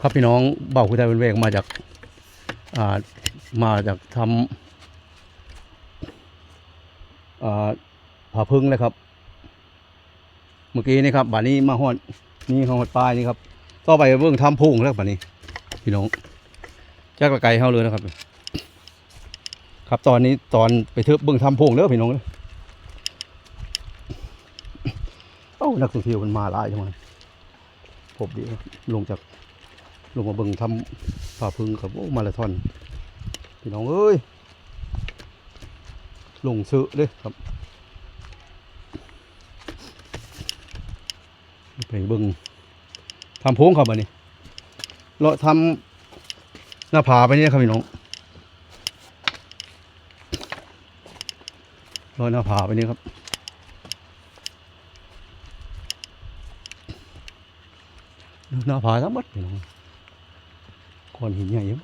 ครับพี่น้องเบ่าคุยไทยเป็นเวกมาจากอ่ามาจากทำอ่าผ่าพึ่งเลยครับ เมื่อกี้นี่ครับบานี้มาฮอดนี่เขาฮอดปลายนี่ครับต่อไปเบิ่งทำพุ่งแล้วบานี้ พี่น้องจากละไกลเฮาเลยนะครับ ครับตอนนี้ตอนไปเทือบเบิ่งทำพุ่งแล้วพี่น้องเอเอ้านักท่องเที่ยวมันมาหลายจังเลยผมดีลงจาก ลงมาเบิ่งทำฝ่าพึ่งครับโอ้มาราธอนพี่น้องเอ้ยลงซื้อเด้ครับไปเบิ่งทำโพงครับอันนี้เราทำหน้าผาไปนี่ครับพี่น้องลอยหน้าผาไปนี่ครับหน้าผาทั้งหมดพี่น้อง อนหินใหญ่เยอะ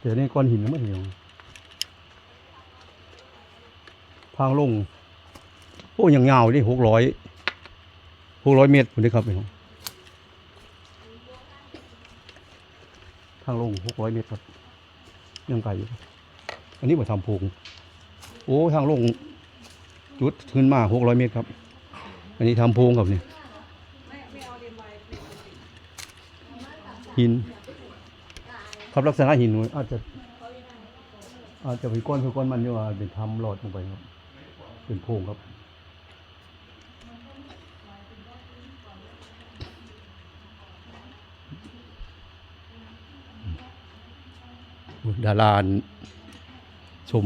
เดี๋ยวนี้ก้อนหินไม่เห็นทางลง โอ้ยังยาวดิหกร้อยหกร้อยเมตรคุณได้ครับพี่น้องางลงหกร้อยเมตรครับยังไกลอยู่อันนี้มทำพุงโอ้ทางลงจุดขึ้นมาหกร้อยเมตรครับ อันนี้ทำพุงครับเนี่ยหินครับลักษณะหินอาจจะ อาจจะเป็นก้อนคือก้อนมันอยู่ว่าเป็นทำหลอดลงไปครับ เป็นโพงครับ ดาราชม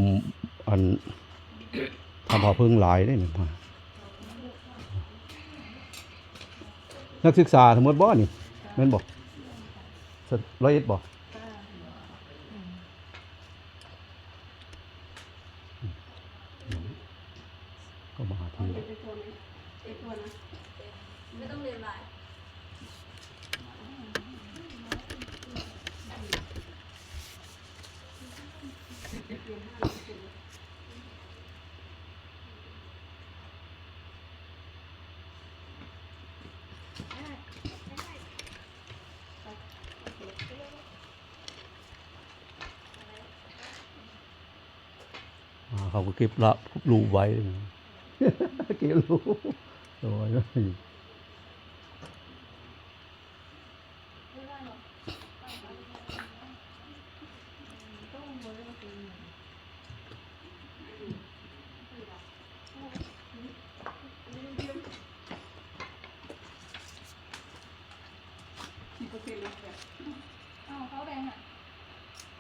อันทำพาเพิ่งหลายได้หนึ่งมานักศึกษาทั้งหมดบ่นี่แม่นบอกร้อยเอ็ดบอกก็มาที ไม่ต้องเรียนบ่ายอ่าเขาก็เก็บละรูไว้เก็บรูโอ้ยอ้าวเขาแดงอะ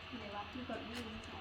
ที่ไหนวะที่กดยื่นเขา